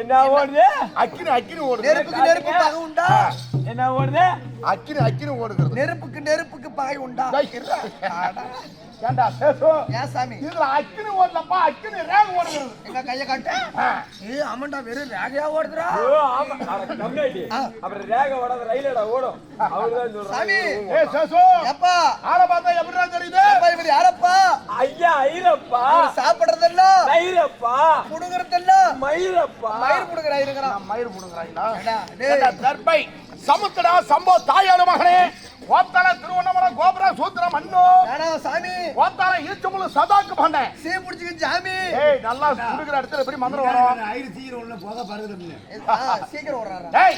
என்ன ஓடுது? அக்கினி அக்கினி ஓடுது. நெருப்புக்கு நெருப்பு பகை உண்டா? என்ன ஓடுது? அக்கினி அக்கினி ஓடுகிறது. நெருப்புக்கு நெருப்புக்கு பகை உண்டா? டேய், இருடா. ஏன்டா பேசு. ஏன் சாமி? இதுல அக்கினி ஓடலப்பா அக்கினி ரேக ஓடுகிறது. எங்க கைய காட்டு. ஏ ஆமாண்டா வெறும் ரேகையா ஓடுதுடா. ஓ, ஆமா. அப்புறம் ரேக ஓடாத ரயிலடா ஓடும். அவருதான் சொல்றாரு. சாமி. சேசு. எப்பா ஆளை பார்த்தா எப்படிடா தெரியுது? இவர் யாரப்பா ஐயா ஐரப்பா சாப்பிடுறதெல்லாம் ஐரப்பா புடுங்கறதெல்லாம் மயிரப்பா. மயிர் புடுங்கறா இருக்கிறான். மயிர் போடுங்கிறாங்களா டேய். தர்பை சமுத்திரா சம்போ தாயாடு மகனே ஓத்தால திருவண்ணாமலை கோபுரம் சூத்திரம் மண்ணு சாமி? ஓத்தால ஈச்சமுழு சதாக்கு பண்ணேன் சீ புடிச்சுக்க சாமி. ஏய் நல்லா குடுக்குற இடத்துல எப்படி மந்திரம் வரும்? ஆ, சீக்கிரம் ஓடுறாரா? டேய்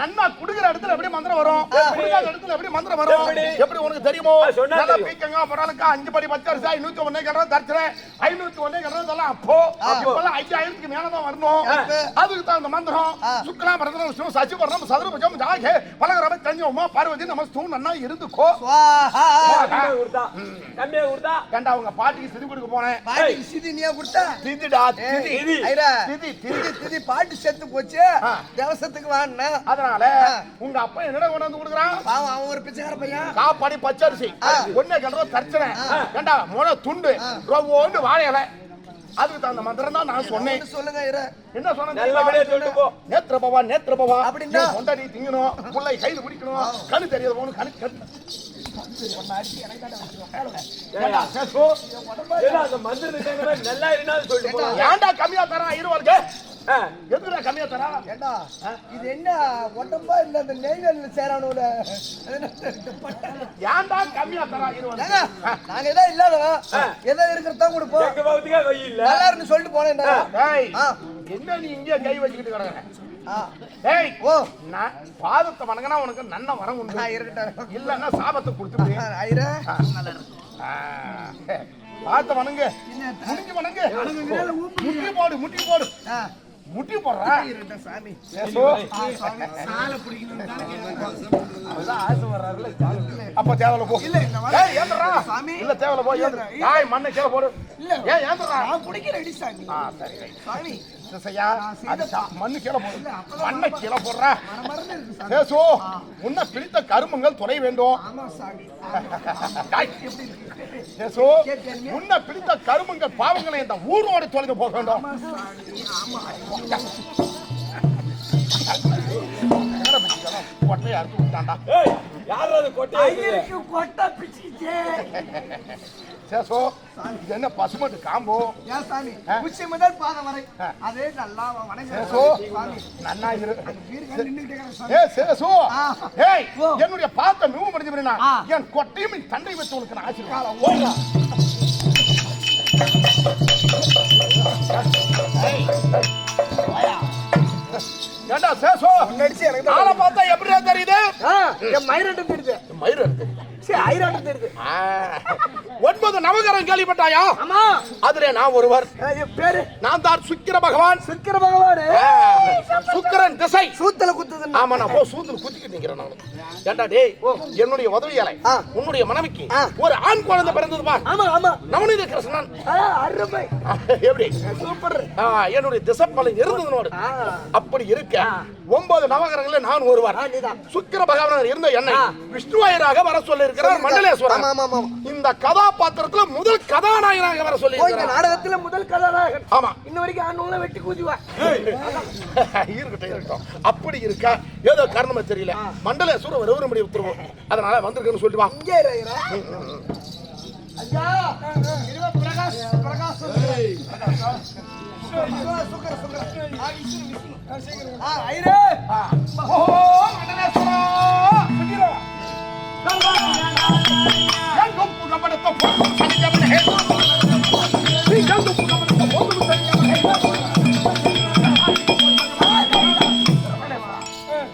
நன்னா குடுக்குற இடத்துல எப்படி மந்திரம் வரும்? குடுக்காத இடத்துல எப்படி மந்திரம் வரும்? எப்படி? எப்படி உனக்கு தெரியுமோ? நல்லா. பீக்கங்க பரவாயில்ல அஞ்சு படி பச்சரிசி ஐநூத்தி ஒன்னே கிடறது தரிச்சிரேன் ஐநூத்தி ஒன்னே கிடறதெல்லாம் அப்போ. இப்பெல்லாம் ஐயாயிரத்துக்கு மேலதான் வரணும். அதுக்கு தகுந்த மந்திரம். ஆ. சுக்லா பரதன விஷ்ணு சசி பரணம் சதுரபுஜம் ஜாகே பலகரம தஞ்ச உமா பார்வதி நமஸ்து. நன்னா இருந்துக்கோ. ஏண்டா உங்க பாட்டிக்கு சிதி கொடுக்க போனேன் பாட்டி சிதி நீயா கொடுத்தா? திதிடா திதி திதி திதி திதி பாட்டு செத்து போச்சு. தேவசத்துக்கு வான்னா அதனால. உங்க அப்பா என்னடா கொண்டு வந்து கொடுக்குறான்? பாவம் அவன் ஒரு பிச்சைக்கார பையன். காப்பாடி பச்சரிசி. ஒண்ணே கிணறு தர்ச்சனை ஏண்டா முளை துண்டு. ஒன்று வாழை இலை அதுக்கு தகுந்த மந்திரம் தான் நான் சொன்னேன். சொல்லுங்க. என்ன சொன்னேன்? நல்லபடியா சொல்லிட்டு போ. நேத்திர பவா நேத்திர பவா. அப்படின்னா? நீ கொண்டாடி திங்கணும் புள்ளை கைது பிடிக்கணும். கண்ணு தெரியாத போகணும் கணு கண் ஏண்டா, சேசு, ஏன்னா அந்த மந்திரத்தை நல்லா இருந்தாலும் சொல்லிட்டு ஏன்டா கம்மியா தரான் இருவருக்கு? எதுக்குடா கம்மியா தரா? ஏண்டா? இது என்ன உடம்பா இல்ல அந்த நெய்வேலியில சேரானோட ஏன்டா கம்மியா தரான் இருவருக்கு ஏங்க, நாங்க ஏதோ இல்லாதவன் ஏதோ இருக்கிறதா கொடுப்போம். எங்க பகுதிக்கா வெயில் இல்ல. நல்லா இருந்து சொல்லிட்டு போனேன்டா ஆ. என்ன நீ இங்கே கை வச்சுக்கிட்டு கிடக்குற. ஏய் ஓ. நான் பாதத்தை வணங்கினா உனக்கு நன்ன வரம் உண்டு. இருக்கட்டும் இல்லன்னா சாபத்தை கொடுத்துட்டு ஐரா பார்த்த வணங்கு. முடிஞ்சு வணங்கு. முட்டி போடு முட்டி போடு. முட்டி போடுறா? இருக்கட்டும் சாமி. அப்ப தேவல போ. இல்ல, ஏந்துடுறா. சாமி. இல்ல தேவல போ ஏந்து. ஏய், மண்ணை கீழே போடு. இல்ல. ஏன் ஏந்துடுறா? நான் அடி சாமி. ஆ, சரி, ரைட். சாமி சிசையா, அது சா- மண்ணு கீழே போடு. மண்ணை கீழே போடுறா. சேசு உன்னை பிடித்த கருமங்கள் துணை வேண்டும். சேசு உன்னை பிடித்த கருமங்கள் பாவங்களை இந்த ஊரோடு தொலைந்து போக வேண்டும்? கொட்டையை அறுத்து விட்டான்டா. ஏய் யாரோ அது கொட்டையை இருக்குது? கொட்டை பிச்சுக்கிச்சே சேசு, இது என்ன பசுமட்டு காம்போ ஏன் சாமி உச்சி முதல் பாதம் வரை. அதே நல்லா வணங்குறேன் சேசு, நன்னா இரு. ஏய், சேசு. ஏய். என்னுடைய பாத்த மிகவும் முடிஞ்சு. என் கொட்டையும் என் தண்டை வச்சு உனக்கு நான் ஆசீர்வாதம். ஏண்டா சேசு? நடிச்சு எனக்கு ஆளை பார்த்தா எப்படிடா தெரியுது? என் மயிரட்டம் தெரியுது. மயிறு இருக்கு சரி ஐராட்டம் தெரியுது. ஆ. ஒன்பது நவகரம் கேள்விப்பட்டாயா? ஆமா. அதிலே நான் ஒருவர். பேரு? நான் தான் சுக்கிர பகவான். சுக்கிர பகவானு. சுக்கிரன் திசை. சூத்தல குத்துதுன்னு ஆமா நான் போ சூத்துல குத்திக்கிட்டு நிக்கிறேன் நான். ஏண்டா டேய் என்னுடைய உதவியாளை ஆ. உன்னுடைய மனைவிக்கு. ஒரு ஆண் குழந்தை பிறந்தது பார். ஆமா ஆமா. நவநீத கிருஷ்ணன். அருமை. எப்படி? சூப்பர். ஆ, என்னுடைய திசப்பலன் இருந்தது நோடு ஆ. அப்படி இருக்க ஒன்பது நவகரங்களில் நான் ஒருவர். சுக்கிர பகவான் இருந்த என்னை. விஷ்ணுவாயராக வர சொல்லி இருக்கிறார் மண்டலேஸ்வரர் ஆமா ஆமா ஆமா. இந்த கதாபாத்திரத்துல முதல் கதாநாயகனாக வர சொல்லி இந்த நாடகத்துல முதல் கதாநாயகன். ஆமா. இன்ன வரைக்கும் ஆணுங்கள வெட்டி கூதிவா இருக்கட்டும் இருக்கட்டும். அப்படி இருக்க? ஏதோ காரணமா தெரியல. மண்டலேஸ்வரர் ஒரு மணி உத்தரவு. அதனால வந்திருக்கேன்னு சொல்லிட்டு வா. இங்கே இருக்கிற ஐயா இருவ பிரகாஷ் பிரகாஷ் சுக்கர சுக்கர சுக்கர ஆ விஷ்ணு விஷ்ணு. ஆ ஐரே. ஓ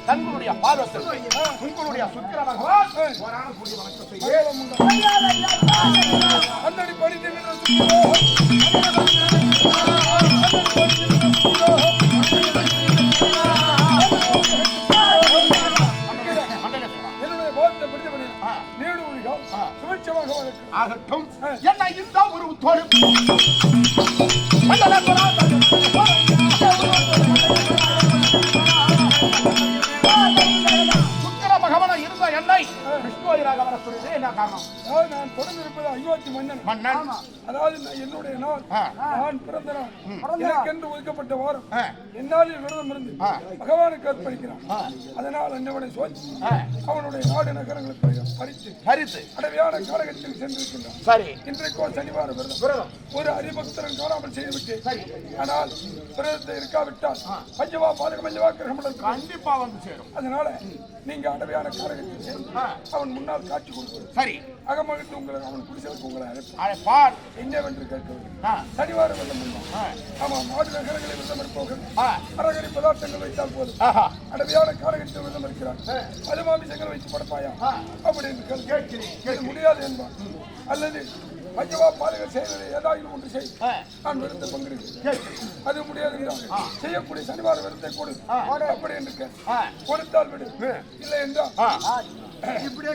தங்களுடைய பாதத்தில் உங்களுடைய சுக்கிர பகவான் வரான கூடிய வணக்கம் படி Thank you. காரணம் அதாவது நான் அயோத்தி மன்னன். மன்னன். அதாவது என்னுடைய நாள். ஆ. நான் பிறந்த நாள் எனக்கென்று ஒதுக்கப்பட்ட வாரம். விரதம் இருந்து. பகவானுக்கு அர்ப்பணிக்கிறான். அதனால் அன்னவனை ஆ. அவனுடைய நாடு நகரங்களுக்கு பறித்து அடவியான காலகத்தில் சென்றிருக்கின்றான். சரி. இன்றைக்கோ சனிவார விரதம். ஒரு ஹரிபக்தரன் காணாமல் செய்துவிட்டேன் சரி. ஆனால் விரதத்தை இருக்காவிட்டால் பஞ்சவா பாதக பஞ்சவா கிரகமடல் கண்டிப்பா வந்து சேரும். அதனால நீங்க அடவையான ஆ. அவன் முன்னால் காட்சி கொடுப்பது சரி. அகமகிழ்ந்து உங்களை அவன் குடிசலுக்கு உங்களை அழைப்பு அழைப்பார் என்னவென்று கேட்கவில்லை. ஆ. சனிவார வெள்ளம் உண்டாம் ஆ. ஆமா மாடு நகரங்களை விரதம் இருப்பவர்கள். ஆ. அரகரி பதார்த்தங்கள் வைத்தால் போதும். அடவியான காலகட்டத்தில் விரதம் இருக்கிறார். அது மாமிசங்கள் வைத்து படப்பாயா. அப்படின்னு கேட்கிறேன் முடியாது என்பார். அல்லது பஞ்சவா பாலகர் செய்வதை ஏதாயிலும் ஒன்று செய். நான் விருந்த கேட்கிறேன். அது முடியாது செய்யக்கூடிய சனிவார விருந்தை கொடு. அப்படி என்று. கொடுத்தால் விடு. இல்லை என்றால். இப்படியே